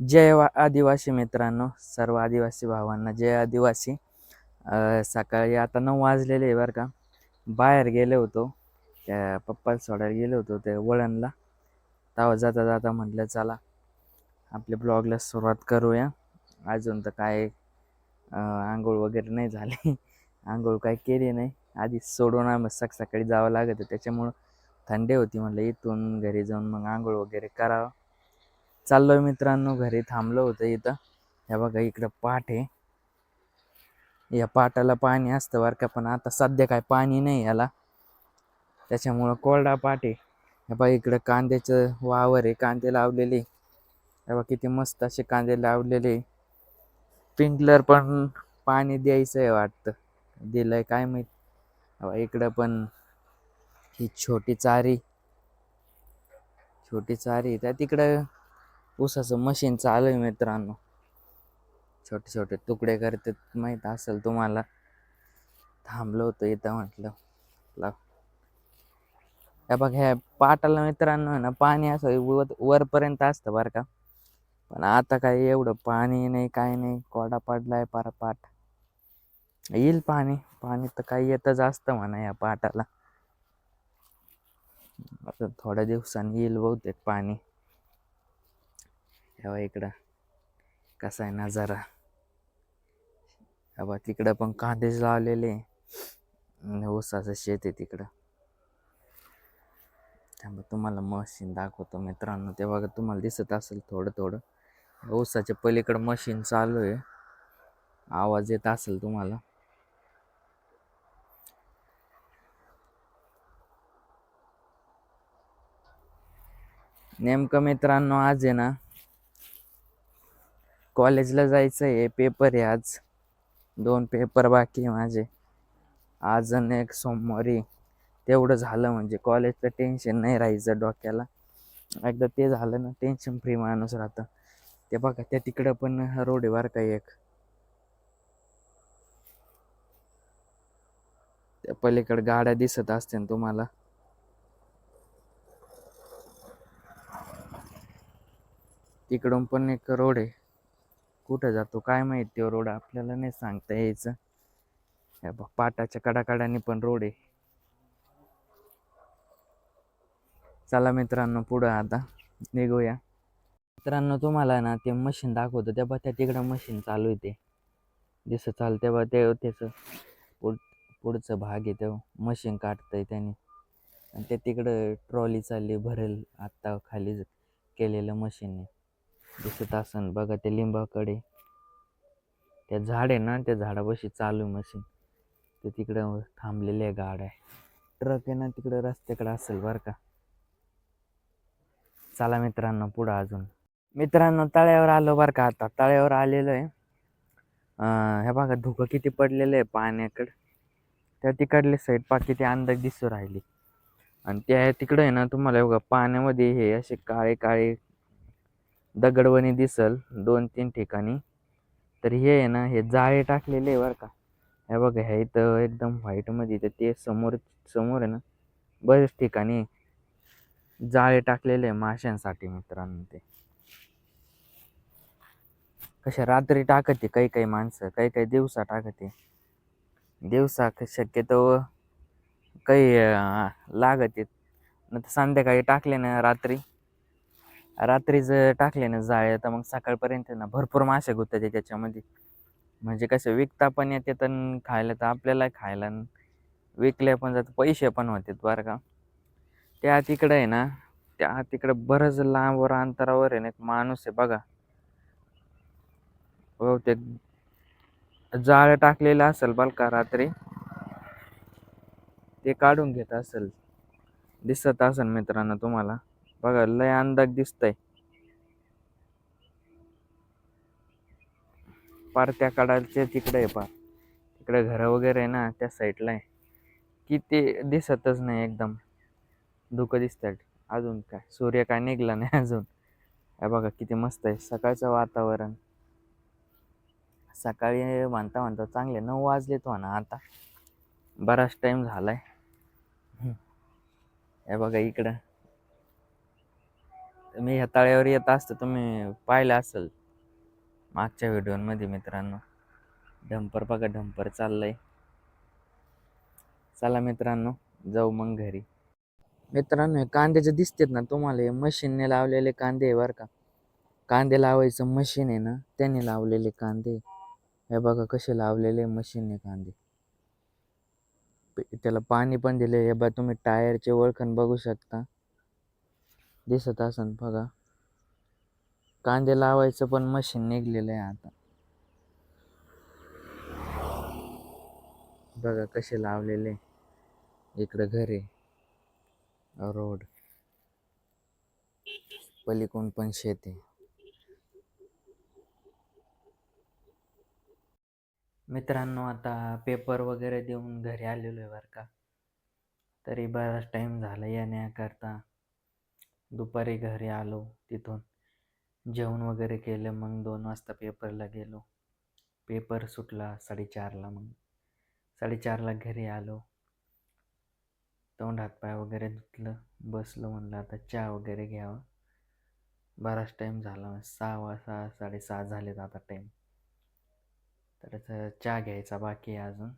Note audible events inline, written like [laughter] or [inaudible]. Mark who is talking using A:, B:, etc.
A: जय आदिवासी मित्रांनो सर्व आदिवासी भावांना जय आदिवासी. सकाळी आता नऊ वाजलेले आहे बरं का. बाहेर गेले होतो त्या पप्पाला सोडायला गेलो होतो त्या वळणला. तेव्हा जाता जाता म्हटलं चला आपल्या ब्लॉगला सुरुवात करूया. अजून तर काय आंघोळ वगैरे नाही झाली. [laughs] आंघोळ काय केली नाही. आधी सोडून आम्ही सकाळी जावं लागत त्याच्यामुळं थंडी होती म्हटलं इथून घरी जाऊन मग आंघोळ वगैरे करावं. चाललोय मित्रांनो घरी थांबलो होतं इथं. हे बघा इकडं पाठ आहे. या पाटाला पाणी असतं बरं का पण आता सध्या काय पाणी नाही याला. त्याच्यामुळं कोरडा पाट आहे. हे बघा इकडं कांद्याचं वावर आहे कांदे लावलेले. हे बघा किती मस्त असे कांदे लावलेले. स्प्रिंकलर पण पाणी द्यायचं आहे वाटतं. दिलंय काय माहीत. इकडं पण ही छोटी चारी. छोटी चारी त्या तिकडं ऊसाचं मशीन चालू आहे मित्रांनो. छोटे छोटे तुकडे करते माहीत असेल तुम्हाला. थांबलो होतो इथं म्हटलं. लाव. हे बघ ह्या पाटाला मित्रांनो आहे ना पाणी असं वर वरपर्यंत असतं बरं का. पण आता काय एवढं पाणी नाही काय नाही. कोडा पडलाय पार पाट. येईल पाणी. पाणी तर काही येतच असतं म्हणा या पाटाला. आता थोड्या दिवसांनी येईल बहुतेक पाणी. हेवा इकडं. कसा आहे नजारा? हेवा तिकडं पण कांदेच लावलेले ऊसाचं शेत आहे तिकडं. त्यामुळे तुम्हाला मशीन दाखवतो मित्रांनो. ते बघा तुम्हाला दिसत असेल थोडं थोडं. ऊसाच्या पलीकडं मशीन चालू आहे. आवाज येत असेल तुम्हाला. नेमकं मित्रांनो आज आहे ना कॉलेजला जायचं आहे पेपर आहे आज. दोन पेपर बाकी आहे माझे. आज आणि एक सोमवारी तेवढं झालं म्हणजे कॉलेजचं टेन्शन नाही राहायचं डोक्याला. एकदा ते झालं ना टेन्शन फ्री माणूस राहतं. ते बघा त्या तिकडं पण रोड आहे बरं एक. त्या पलीकडे गाड्या दिसत असतील तुम्हाला. तिकडून पण एक रोड आहे. कुठं जातो काय माहीत तो हो रोड? आपल्याला नाही सांगता यायचं. हे बघ पाटाच्या कडाकडाने पण रोड आहे. चला मित्रांनो पुढं आता निघूया. मित्रांनो तुम्हाला ना ते मशीन दाखवतो. त्या त्या तिकडं मशीन चालू आहे ते. जसं चालू तेव्हा ते त्याचं पुढ पुढचं भाग आहे तेव्हा मशीन काढतंय त्याने. आणि ते तिकडं ट्रॉली चालली भरेल. आत्ता खाली केलेलं मशीन आहे. दिसत असन. बघा ते लिंबाकडे. त्या झाड आहे ना त्या झाडापाशी चालू आहे मशीन ते तिकडं थांबलेले आहे गाड्या. ट्रक आहे ना तिकडं रस्त्याकडे असेल बरं का. चला मित्रांनो पुढं अजून. मित्रांनो तळ्यावर आलो बरं का आता. तळ्यावर आलेलो आहे. हे बघा धुकं किती पडलेलं आहे पाण्याकडं. त्या तिकडले साईड पा किती अंदाज दिसू राहिली. आणि त्या तिकडं आहे ना तुम्हाला बघा पाण्यामध्ये हे असे काळे काळे दगडवणी दिसल दोन तीन ठिकाणी. तर हे आहे ना हे जाळे टाकलेले आहे बरं का. हे बघा ह्या इथं एकदम व्हाईटमध्ये तर ते समोर समोर आहे ना बरेच ठिकाणी जाळे टाकलेले आहे माशांसाठी मित्रांनो ते. कशा रात्री टाकते काही काही माणसं काही काही दिवसा टाकते. दिवसा क- शक्यतो काही लागते. न तर संध्याकाळी टाकले ना रात्री. रात्रीच टाकले ना जाळे तर मग सकाळपर्यंत ना भरपूर मासे गुततात त्याच्यामध्ये. म्हणजे कसं विकता पण येते तर खायला तर आपल्याला खायला विकले पण जातं पैसे पण होते बरं का. त्या तिकडं आहे ना त्या तिकडं बरंच लांबवर अंतरावर आहे ना एक माणूस आहे बघा. बहुतेक जाळं टाकलेलं असेल बरं का रात्री. ते काढून घेत असेल. दिसत असेल मित्रांनो तुम्हाला. बघा लय अंदाज दिसतंय. पार त्या कडालच्या तिकडे आहे पार तिकडे घरं वगैरे आहे ना त्या साईडला आहे. की ते दिसतच नाही एकदम. धुकं दिसतात अजून काय? सूर्य काय निघला नाही अजून. हे बघा किती मस्त आहे. सकाळचं वातावरण. सकाळी म्हणता म्हणता चांगले नऊ वाजले तो ना आता. बराच टाईम झालाय. आहे हे बघा इकडं. मी ह्या तळ्यावर येत असतं तुम्ही पाहिलं असेल मागच्या व्हिडिओमध्ये मित्रांनो. डंपर बघा डंपर चाललंय. चला मित्रांनो जाऊ मग घरी. मित्रांनो हे कांद्याचे दिसतेत ना तुम्हाला हे मशीनने लावलेले कांदे आहे बरं का. कांदे लावायचं मशीन आहे ना त्याने लावलेले कांदे. हे बघा कसे लावलेले मशीनने कांदे. त्याला पाणी पण दिले हे बघा तुम्ही टायरचे ओळखण बघू शकता. दिसत असन बघा. कांदे लावायचं पण मशीन निघलेलं आहे आता. बघा कसे लावलेले. इकडं घर. आहे रोड. पलीकून पण शेती मित्रांनो आता पेपर वगैरे देऊन घरी आलेलो आहे बरं का. तरी बराच टाईम झाला येण्याकरता. दुपारी घरी आलो तिथून. जेवण वगैरे केलं मग दोन वाजता पेपरला गेलो. पेपर सुटला साडेचारला मग. साडेचारला घरी आलो. तोंड हातपाय वगैरे धुतलं. बसलो म्हणलं आता चहा वगैरे घ्यावा. बराच टाईम झाला. सहा वाजता साडेसहा झालेत आता टाईम तर चहा घ्यायचा बाकी आहे अजून.